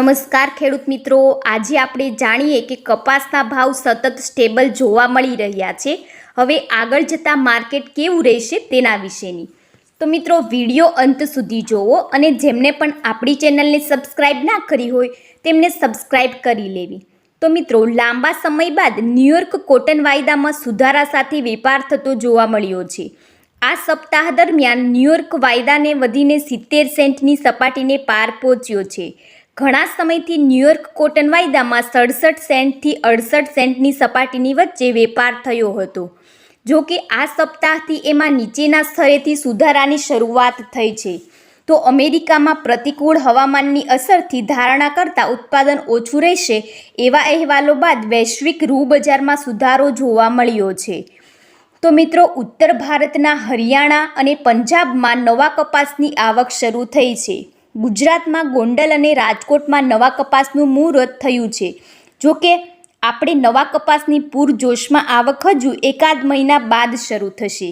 નમસ્કાર ખેડૂત મિત્રો. આજે આપણે જાણીએ કે કપાસના ભાવ સતત સ્ટેબલ જોવા મળી રહ્યા છે. હવે આગળ જતાં માર્કેટ કેવું રહેશે તેના વિશેની. તો મિત્રો, વીડિયો અંત સુધી જોવો અને જેમને પણ આપણી ચેનલને સબસ્ક્રાઇબ ના કરી હોય, તેમને સબસ્ક્રાઇબ કરી લેવી. તો મિત્રો, લાંબા સમય બાદ ન્યૂયોર્ક કોટન વાયદામાં સુધારા સાથે વેપાર થતો જોવા મળ્યો છે. આ સપ્તાહ દરમિયાન ન્યૂયોર્ક વાયદાને વધીને સિત્તેર સેન્ટની સપાટીને પાર પહોંચ્યો છે. ઘણા સમયથી ન્યૂયોર્ક કોટન વાયદામાં સડસઠ સેન્ટથી અડસઠ સેન્ટની સપાટીની વચ્ચે વેપાર થયો હતો. જો કે આ સપ્તાહથી એમાં નીચેના સ્તરેથી સુધારાની શરૂઆત થઈ છે. તો અમેરિકામાં પ્રતિકૂળ હવામાનની અસરથી ધારણા કરતાં ઉત્પાદન ઓછું રહેશે એવા અહેવાલો બાદ વૈશ્વિક રૂ બજારમાં સુધારો જોવા મળ્યો છે. તો મિત્રો, ઉત્તર ભારતના હરિયાણા અને પંજાબમાં નવા કપાસની આવક શરૂ થઈ છે. ગુજરાતમાં ગોંડલ અને રાજકોટમાં નવા કપાસનું મુહૂર્ત થયું છે. જો કે આપણે નવા કપાસની પૂરજોશમાં આવક હજુ એકાદ મહિના બાદ શરૂ થશે.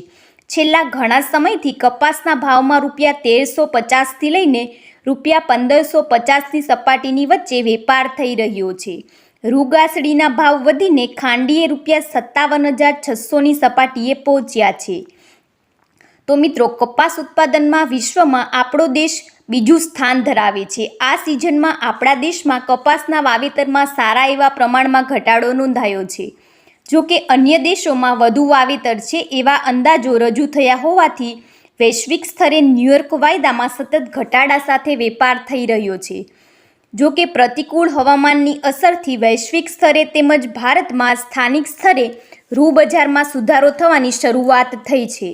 છેલ્લા ઘણા સમયથી કપાસના ભાવમાં રૂપિયા તેરસો પચાસથી લઈને રૂપિયા પંદરસો પચાસની સપાટીની વચ્ચે વેપાર થઈ રહ્યો છે. રૂગાસડીના ભાવ વધીને ખાંડીએ રૂપિયા સત્તાવન હજાર છસોની સપાટીએ પહોંચ્યા છે. તો મિત્રો, કપાસ ઉત્પાદનમાં વિશ્વમાં આપણો દેશ બીજું સ્થાન ધરાવે છે. આ સિઝનમાં આપણા દેશમાં કપાસના વાવેતરમાં સારા એવા પ્રમાણમાં ઘટાડો નોંધાયો છે. જો કે અન્ય દેશોમાં વધુ વાવેતર છે એવા અંદાજો રજૂ થયા હોવાથી વૈશ્વિક સ્તરે ન્યૂયોર્ક વાયદામાં સતત ઘટાડા સાથે વેપાર થઈ રહ્યો છે. જો કે પ્રતિકૂળ હવામાનની અસરથી વૈશ્વિક સ્તરે તેમજ ભારતમાં સ્થાનિક સ્તરે રૂ બજારમાં સુધારો થવાની શરૂઆત થઈ છે.